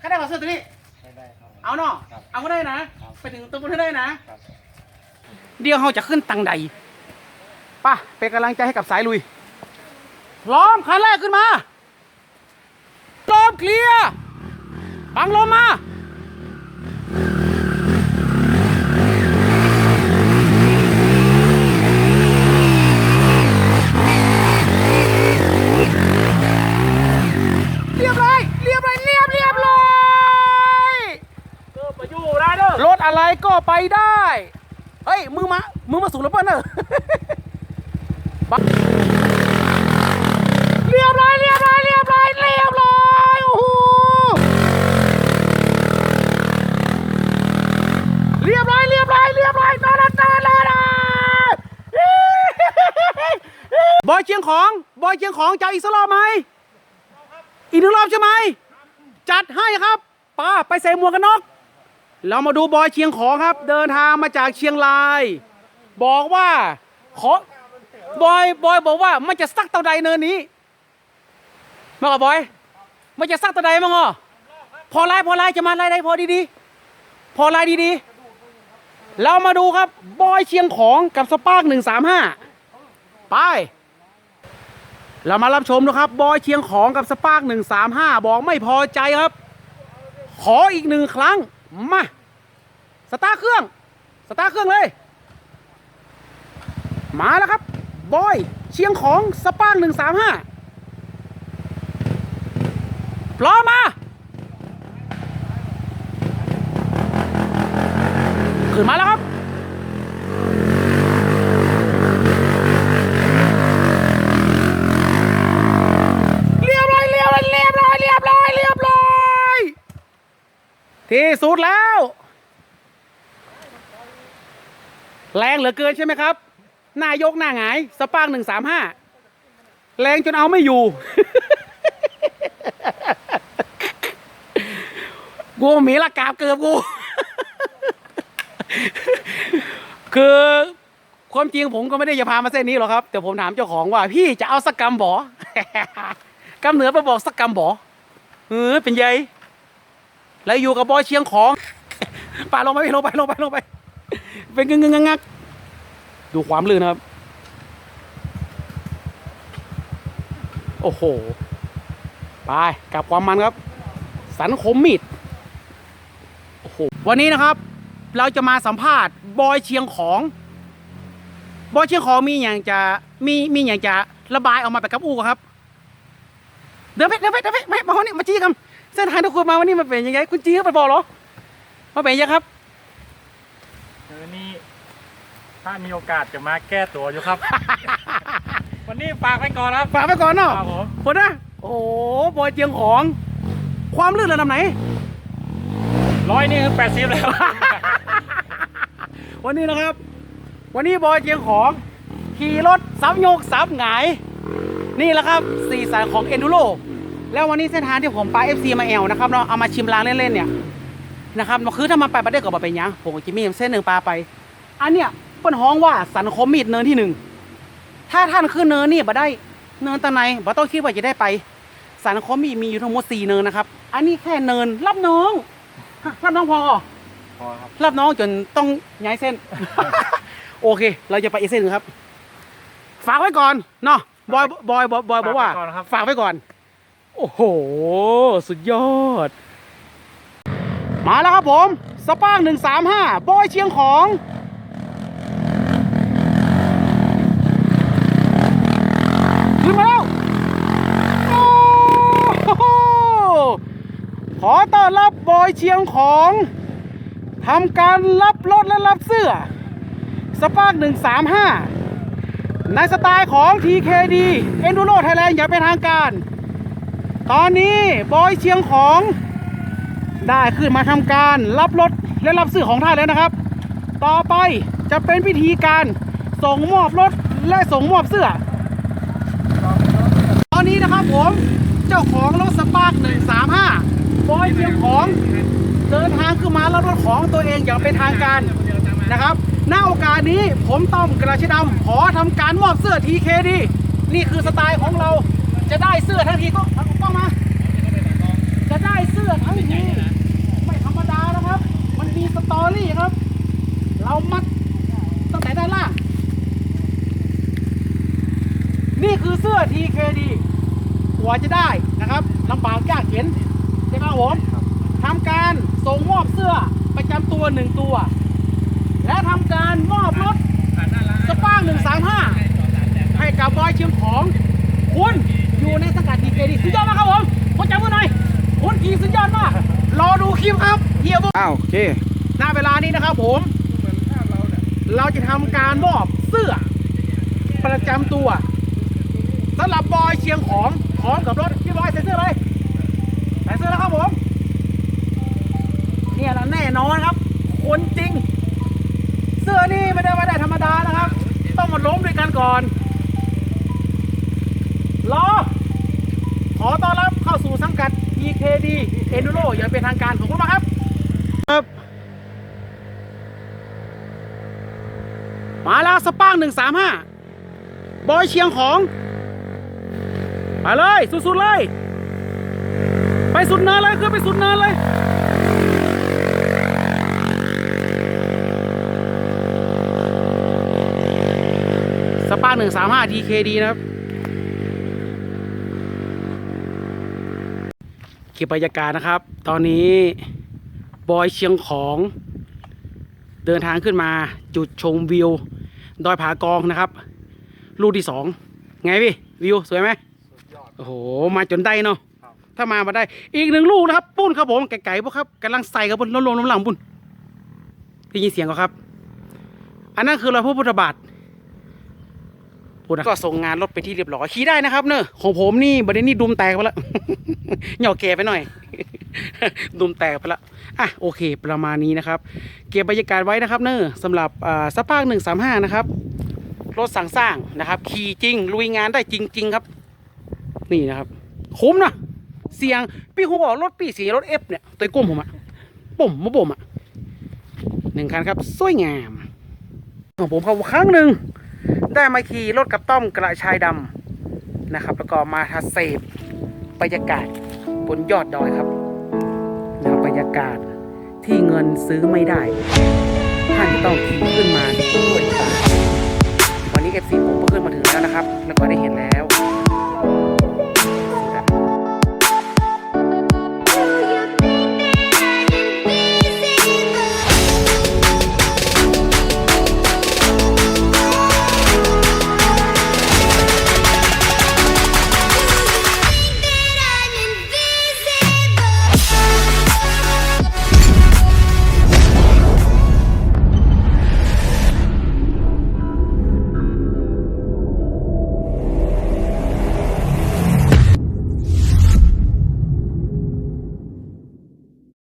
ข้าได้ขอเสื้อตัวนี้ไม่ได้ครับ เอาเนาะครับ เอาก็ได้นะ ครับไปถึงตัวบนให้ได้นะ ครับ เดี๋ยวเราจะขึ้นตังใดป่ะเป็นกำลังใจให้กับสายลุยพร้อมคันแรกขึ้นมาลมเคลียร์บังลมมา เรียบร้อยเรียบร้อยเรียบเรียบร้อย เกิดมาอยู่ได้เด้ อะไรก็ไปได้ เฮ้ย มือมา มือมาสูงแล้วเปิ้ลเนอะบังเรียบร้อยเรียบร้อยเรียบร้อยเรียบร้อยโอ้โหเรียบร้อยเรียบร้อยเรียบร้อยนอนนอนนอนนอนบอยเชียงของ บอยเชียงของจะเอาอีกสักรอบไหมอีกหนึ่งรอบใช่ไหม จัดให้ครับป้าไปใส่หมวกกันน็อก เรามาดูบอยเชียงของครับ เดินทางมาจากเชียงราย บอกว่าขอบอยบอยบอกว่ามันจะซักเตาใดเนินนี้มากับบอย มันจะซักเตาใดมั้งอะพอไล่พอไล่จะมาไล่ได้พอดีๆพอไล่ดีๆเรามาดูครับบอยเชียงของกับสปาร์กหนึ่งสามห้าไป เรามารับชมนะครับบอยเชียงของกับสปาร์กหนึ่งสามห้าบอกไม่พอใจครับ ขออีกหนึ่งครั้งมา สตาร์เครื่อง สตาร์เครื่องเลย มาแล้วครับ บอย เชียงของสปาร์กหนึ่งสามห้าพร้อมมา ขึ้นมาแล้วครับเรียบร้อยเรียบร้อยเรียบร้อยเรียบร้อยเรียบร้อยที่สุดแล้ว แรงเหลือเกินใช่ไหมครับ หน้ายกหน้าหงาย สปาร์กหนึ่งสามห้าแรงจนเอาไม่อยู่กูหมีละกาบเกือบกู คือความจริงผมก็ไม่ได้จะพามาเส้นนี้หรอกครับ แต่ผมถามเจ้าของว่า พี่จะเอาสักกำบ่กำเหนือไปบอกสักกำบ่เออเป็นไงแล้วอยู่กับบอยเชียงของป่าลงไปลงไปลงไปลงไป เป็นงึงงึงงักงักดูความลื่นนะครับ โอ้โห ไปกลับความมันครับ สันคมมีดโอ้โห วันนี้นะครับ เราจะมาสัมภาษณ์บอยเชียงของ บอยเชียงของมีอย่างจะมีมีอย่างจะระบายออกมาแบบกับอู้ครับ เดินไปเดินไปเดินไปไม่มาคนนี้มาจี้กันเส้นทางที่คุณมาวันนี้มันเป็นยังไง คุณจี้เขาไปบอกเหรอมาเป็นยังไงครับ เออนี่ถ้ามีโอกาสจะมาแก้ตัวอยู่ครับ วันนี้ฝากไว้ก่อนครับ ฝากไปก่อนเนาะครับผมคนนะ โอ้โหบอยเจียงของ ความลื่นระดับไหน ร้อยนี่คือแปดสิบแล้ว วันนี้นะครับ วันนี้บอยเจียงของ ขี่รถสับโยกสับหงาย นี่แหละครับสี่สายของเอนดูโรแล้ววันนี้เส้นทางที่ผมไปเอฟซีมาแอลนะครับเนาะเอามาชิมลางเล่นๆเนี่ย นะครับคือถ้ามันไปประเด็กับเป็นหยังผมกับจิมมี่เส้นหนึ่งปลาไป อันเนี้ยเปิ้นฮ้องว่าสันคมมีดเนินที่หนึ่งถ้าท่านขึ้นเนินนี่บ่ได้เนินตะไนบ่ต้องคิดว่าจะได้ไปสันคมมีดมีอยู่ทั้งหมดสี่เนินนะครับ อันนี้แค่เนินรับน้องฮะรับน้องพอพอครับรับน้องจนต้องย้ายเส้น โอเค เราจะไปอีกเส้นหนึ่งครับ ฝากไว้ก่อนเนาะบอยบอยบอยบอยบอกว่า ฝากไว้ก่อนครับฝากไว้ก่อนโอ้โห สุดยอด มาแล้วครับผมสปางหนึ่งสามห้าบอยเชียงของขึ้นมาแล้วโอ้โหขอต้อนรับบอยเชียงของทำการรับรถและรับเสื้อ สปาร์ก135 ในสไตล์ของ TKD Enduro Thailand อย่างเป็นทางการ ตอนนี้บอยเชียงของ ได้ขึ้นมาทำการรับรถและรับเสื้อของท่านแล้วนะครับ ต่อไปจะเป็นพิธีการส่งมอบรถและส่งมอบเสื้อ ตอนนี้นะครับผมเจ้าของรถสปาร์ก135บอยเชียงของเดินทางขึ้นมาแล้วรถของตัวเองอย่างเป็นทางการนะครับณโอกาสนี้ผมต้อมกระชดำขอทำการมอบเสื้อ TKD นี่คือสไตล์ของเราจะได้เสื้อทั้งทีก็เองมา ได้เสื้อทั้งทีไม่ธรรมดานะครับ มันมีสตอรี่ครับ เรามัดตั้งแต่ด้านล่าง นี่คือเสื้อ TKD หัวจะได้นะครับลำบากยากเข็นใช่ไหมผมทำการส่งมอบเสื้อประจำตัวหนึ่งตัว และทำการมอบรถสป้างหนึ่งสามห้าให้กับบอยเชียงของคุณอยู่ในสังกัดทีเคดีสุดยอดมากครับผมขอจับมือหน่ย คุณขี่สุดยอดมาก รอดูคลิปครับเฮียบุ๊อ้าวโอเคณเวลานี้นะครับผมเราจะทำการมอบเสื้อ ประจำตัวสำหรับบอยเชียงของพร้อมกับรถพี่บอยใส่เสื้อเลยใส่เสื้อแล้วครับผมเนี่ยแหละแน่นอนครับ คนจริง เสื้อนี่ไม่ได้มาได้ธรรมดานะครับ ต้องมาล้มด้วยกันก่อนรอขอต้อนรับเข้า สู่สังกัด EKD Enduro อย่างเป็นทางการของคุณมาครับ ครับ มาแล้วสป้างหนึ่งสามห้าบอยเชียงของไปเลย สุดๆเลย ไปสุดเนินเลยขึ้นไปสุดเนินเลยสป้างหนึ่งสามห้า DKD นะครับ เก็บบรรยากาศนะครับ ตอนนี้บอยเชียงของเดินทางขึ้นมาจุดชมวิว ดอยผากองนะครับ ลูกที่สองไงพี่ วิว สวยไหมโอ้โห มาจนได้เนาะครับถ้ามามาได้ อีกหนึ่งลูกนะครับ ปุ้นครับผมไก่ๆพวกครับกำลังใส่กับบนล้มลงล้มหลังปุ้นได้ยินเสียงก็ครับ อันนั้นคือเราพระพุทธบาท พูดนะก็ส่งงานรถไปที่เรียบร้อยขี่ได้นะครับเนอะของผมนี่บัดนี้นี่ดุมแตกไปแล้วเหย่าแก่ไปหน่อย ดุมแตกไปแล้วอะโอเค ประมาณนี้นะครับ เก็บบรรยากาศไว้นะครับ เนอะสำหรับอ่สภาคหนึ่งสามห้านะครับรถสั่งสร้างนะครับขี่จริงลุยงานได้จริง ๆ ครับ นี่นะครับคุ้มนะเสียงพี่ครูบอกรถปีสีรถเอฟเนี่ยตัวก้มผมอะปุ่มมาปุ่มอะหนึ่งคันครับ สวยงามของผมครับครั้งหนึ่ง ได้มาขี่รถกับต้อมกระชายดำนะครับ แล้วก็มาทัศเสพบรรยากาศบนยอดดอยครับนะครับบรรยากาศที่เงินซื้อไม่ได้ท่านต้องขี่ขึ้นมาด้วยตาวันนี้ FC ผมก็ขึ้นมาถึงแล้วนะครับ แล้วก็ได้เห็นแล้ว